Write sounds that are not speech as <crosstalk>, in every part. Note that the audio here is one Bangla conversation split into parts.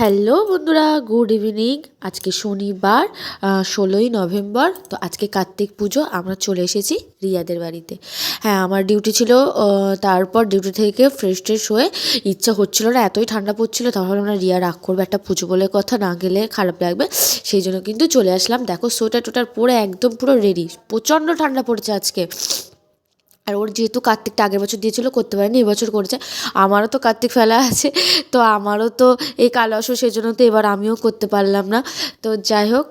হ্যালো বন্ধুরা, গুড ইভিনিং। আজকে শনিবার ষোলোই নভেম্বর। তো আজকে কার্তিক পুজো, আমরা চলে এসেছি রিয়াদের বাড়িতে। হ্যাঁ আমার ডিউটি ছিল তারপর ডিউটি থেকে ফ্রেশ ট্রেশ হয়ে ইচ্ছা হচ্ছিল না, এতই ঠান্ডা পড়ছিল তাহলে আমরা রিয়া রাগ করবে, একটা পুজো বলে কথা না গেলে খারাপ লাগবে। সেই জন্য কিন্তু চলে আসলাম। দেখো সোয়েটার টোটার পরে একদম পুরো রেডি প্রচণ্ড ঠান্ডা পড়েছে আজকে। আর ওর যেহেতু কার্তিকটা আগের বছর দিয়েছিল, করতে পারেনি, এবছর করেছে। আমারও তো কার্তিক ফেলা আছে, তো আমারও তো এই কালো সেই জন্য তো এবার আমিও করতে পারলাম না। তো যাই হোক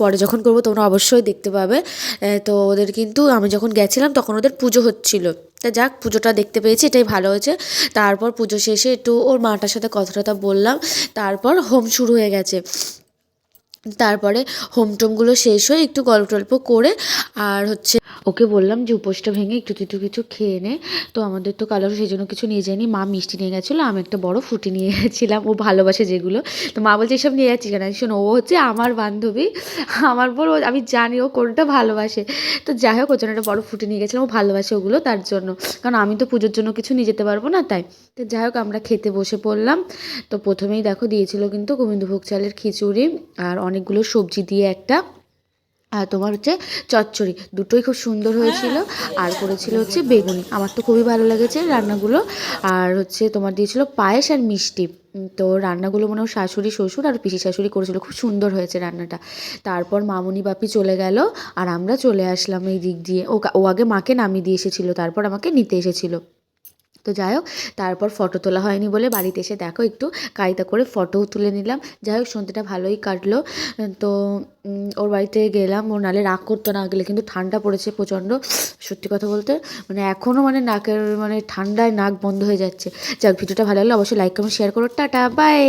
পরে যখন করব তোমরা অবশ্যই দেখতে পাবে। তো ওদের কিন্তু, আমি যখন গেছিলাম তখন ওদের পুজো হচ্ছিল। তা যাক, পুজোটা দেখতে পেয়েছি, এটাই ভালো হয়েছে। তারপর পুজো শেষে একটু ওর মাটার সাথে কথা টথা বললাম। তারপর হোম শুরু হয়ে গেছে। তারপরে হোম টোমগুলো শেষ হয়ে একটু গল্প টল্প করে, আর হচ্ছে ওকে বললাম যে, উপোসটা ভেঙে একটু একটু কিছু খেয়ে নে। তো আমাদের তো কালার সেই জন্য কিছু নিয়ে যায়নি। মা মিষ্টি নিয়ে গেছিল, আমি একটা বড় ফুটি নিয়ে <laughs> গেছিলাম, ও ভালোবাসে যেগুলো। তো মা বলছে, এসব নিয়ে যাচ্ছি কেন? শোনো, ও হচ্ছে আমার বান্ধবী, আমার বল আমি জানি ও কোনটা ভালোবাসে। তো যাই হোক, ওর জন্য একটা বড় ফুটি নিয়ে গেছিলাম, ও ভালোবাসে ওগুলো তার জন্য। কারণ আমি তো পুজোর জন্য কিছু নিয়ে যেতে পারব না, তাই। তো যাই হোক, আমরা খেতে বসে পড়লাম। তো প্রথমেই দেখো দিয়েছিল কিন্তু গোবিন্দভোগ চালের খিচুড়ি আর অনেকগুলো সবজি দিয়ে একটা আর তোমার হচ্ছে চচ্চড়ি দুটোই খুব সুন্দর হয়েছিল। আর করেছিল হচ্ছে বেগুনি। আমার তো খুবই ভালো লেগেছে রান্নাগুলো। আর হচ্ছে তোমার দিয়েছিল পায়েস আর মিষ্টি। তো রান্নাগুলো মনে হয় শাশুড়ি শ্বশুর আর পিসি শাশুড়ি করেছিল। খুব সুন্দর হয়েছে রান্নাটা। তারপর মামুনি বাপি চলে গেল আর আমরা চলে আসলাম এই দিক দিয়ে। ও ও আগে মাকে নামিয়ে দিয়ে এসেছিল। তারপর আমাকে নিতে এসেছিল। তো যাই হোক, তারপর ফটো তোলা হয়নি বলে বাড়িতে এসে দেখো একটু কায়দা করে ফটোও তুলে নিলাম। যাই হোক, সন্ধ্যেটা ভালোই কাটলো। তো ওর বাড়িতে গেলাম। ও নালে রাগ করতো না গেলে কিন্তু ঠান্ডা পড়েছে প্রচণ্ড। সত্যি কথা বলতে মানে এখনও মানে নাকের মানে ঠান্ডায় নাক বন্ধ হয়ে যাচ্ছে। যাক, ভিডিওটা ভালো লাগল অবশ্যই লাইক কমেন্ট শেয়ার করো। Tata bye